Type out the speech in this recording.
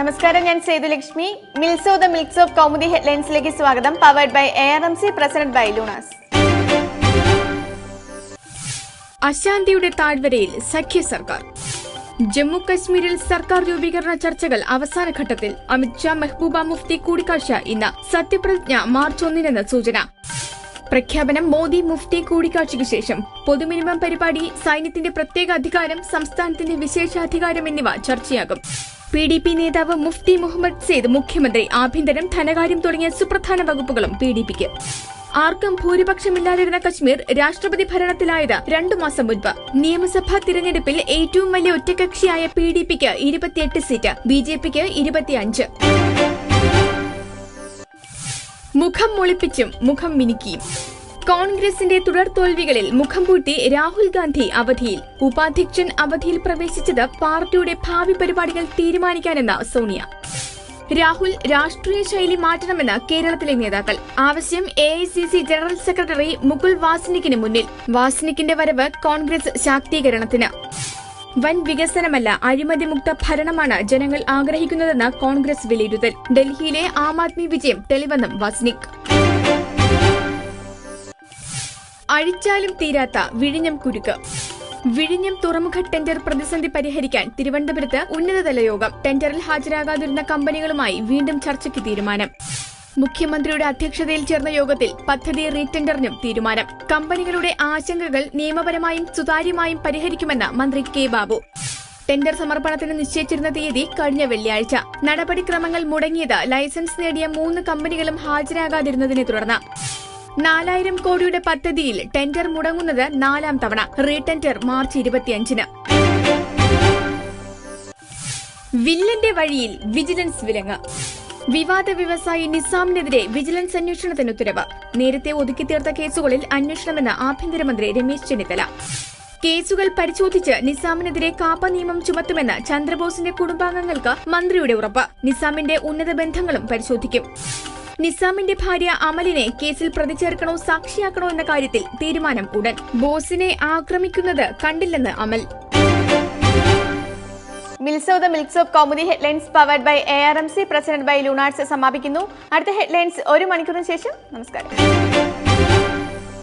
നമസ്കാരം ഞാൻ സേതുലക്ഷ്മി മിൽസോ ദ മിൽക്സ് ഓഫ് കൗമുദി ഹെഡ്ലൈൻസിലേക്ക് സ്വാഗതം. Powered by A R M C president by Lunars അശാന്തിയുടെ താഴ്വരയിൽ സഖ്യ സർക്കാർ. ജമ്മു കശ്മീരിൽ സർക്കാർ രൂപീകരണ ചർച്ചകൾ അവസാന ഘട്ടത്തിൽ. അമിത്ഷാ മെഹ്ബൂബ മുഫ്തി കൂടിക്കാഴ്ച ഇന്ന്. സത്യപ്രതിജ്ഞ മാർച്ച് ഒന്നിനെന്ന് സൂചന. പ്രഖ്യാപനം മോദി മുഫ്തി കൂടിക്കാഴ്ചയ്ക്ക് ശേഷം. പൊതുമിനിമം പരിപാടി സൈന്യത്തിന്റെ പ്രത്യേക അധികാരം സംസ്ഥാനത്തിന്റെ വിശേഷാധികാരം എന്നിവ ചർച്ചയാകും. പി ഡി പി നേതാവ് മുഫ്തി മുഹമ്മദ് സെയ്ദ് മുഖ്യമന്ത്രി ആഭ്യന്തരം ധനകാര്യം തുടങ്ങിയ സുപ്രധാന വകുപ്പുകളും പി ഡി പിക്ക്. ആർക്കും ഭൂരിപക്ഷമില്ലാതിരുന്ന കശ്മീർ രാഷ്ട്രപതി ഭരണത്തിലായത് രണ്ടു മാസം മുൻപ്. നിയമസഭാ തിരഞ്ഞെടുപ്പിൽ ഏറ്റവും വലിയ ഒറ്റകക്ഷിയായ പി ഡി പിക്ക് ഇരുപത്തിയെട്ട് സീറ്റ് ബി ജെ പിക്ക് ഇരുപത്തിയഞ്ച്. മുഖം മുളിപ്പിച്ചും മുഖം മിനുക്കിയും. കോൺഗ്രസിന്റെ തുടർ തോൽവികളിൽ മുഖം പൂട്ടി രാഹുൽ ഗാന്ധി അവധിയിൽ. ഉപാധ്യക്ഷൻ അവധിയിൽ പ്രവേശിച്ചത് പാർട്ടിയുടെ ഭാവി പരിപാടികൾ തീരുമാനിക്കാനെന്ന സോണിയ. രാഹുൽ രാഷ്ട്രീയ ശൈലി മാറ്റണമെന്ന് കേരളത്തിലെ നേതാക്കൾ. ആവശ്യം എ ജനറൽ സെക്രട്ടറി മുകുൾ വാസ്നിക്കിന് മുന്നിൽ. വാസ്നിക്കിന്റെ വരവ് കോൺഗ്രസ് ശാക്തീകരണത്തിന്. വൻ വികസനമല്ല അഴിമതിമുക്ത ഭരണമാണ് ജനങ്ങൾ ആഗ്രഹിക്കുന്നതെന്ന് കോൺഗ്രസ് വിലയിരുത്തൽ. ഡൽഹിയിലെ ആം ആദ്മി വിജയം തെളിവെന്നും വാസ്നിക്. അഴിച്ചാലും തീരാത്ത വിഴിഞ്ഞം കുരുക്ക്. വിഴിഞ്ഞം തുറമുഖ ടെൻഡർ പ്രതിസന്ധി പരിഹരിക്കാൻ തിരുവനന്തപുരത്ത് ഉന്നതതല യോഗം. ടെൻഡറിൽ ഹാജരാകാതിരുന്ന കമ്പനികളുമായി വീണ്ടും ചർച്ചയ്ക്ക് തീരുമാനം. മുഖ്യമന്ത്രിയുടെ അധ്യക്ഷതയിൽ ചേർന്ന യോഗത്തിൽ പദ്ധതി റീടെൻഡറിനും തീരുമാനം. കമ്പനികളുടെ ആശങ്കകൾ നിയമപരമായും സുതാര്യമായും പരിഹരിക്കുമെന്ന് മന്ത്രി കെ ബാബു. ടെൻഡർ സമർപ്പണത്തിന് നിശ്ചയിച്ചിരുന്ന തീയതി കഴിഞ്ഞ വെള്ളിയാഴ്ച. നടപടിക്രമങ്ങൾ മുടങ്ങിയത് ലൈസൻസ് നേടിയ മൂന്ന് കമ്പനികളും ഹാജരാകാതിരുന്നതിനെ തുടർന്ന്. നാലായിരം കോടിയുടെ പദ്ധതിയിൽ ടെൻഡർ മുടങ്ങുന്നത് നാലാം തവണ. റീടെൻഡർ മാർച്ച് ഇരുപത്തിയഞ്ചിന്. വില്ലന്റെ വഴിയിൽ വിജിലൻസ് വിലങ്ങ്. വിവാദ വ്യവസായി നിസാമിനെതിരെ വിജിലൻസ് അന്വേഷണത്തിന് ഉത്തരവ്. നേരത്തെ ഒതുക്കിത്തീർത്ത കേസുകളിൽ അന്വേഷണമെന്ന് ആഭ്യന്തരമന്ത്രി രമേശ് ചെന്നിത്തല. കേസുകൾ പരിശോധിച്ച് നിസാമിനെതിരെ കാപ്പ നിയമം ചുമത്തുമെന്ന് ചന്ദ്രബോസിന്റെ കുടുംബാംഗങ്ങൾക്ക് മന്ത്രിയുടെ ഉറപ്പ്. നിസാമിന്റെ ഉന്നത ബന്ധങ്ങളും പരിശോധിക്കും. നിസാമിന്റെ ഭാര്യ അമലിനെ കേസിൽ പ്രതി ചേർക്കണോ സാക്ഷിയാക്കണോ എന്ന കാര്യത്തിൽ തീരുമാനം ഉടൻ. ബോസിനെ ആക്രമിക്കുന്നത് കണ്ടില്ലെന്ന് അമൽ. മിൽസോ the മിൽക്സ് of Kaumudi headlines powered by A R M C president by Lunars സമാപിക്കുന്നു. അടുത്ത ഹെഡ്ലൈൻസ് ഒരു മണിക്കൂറിന് ശേഷം. നമസ്കാരം.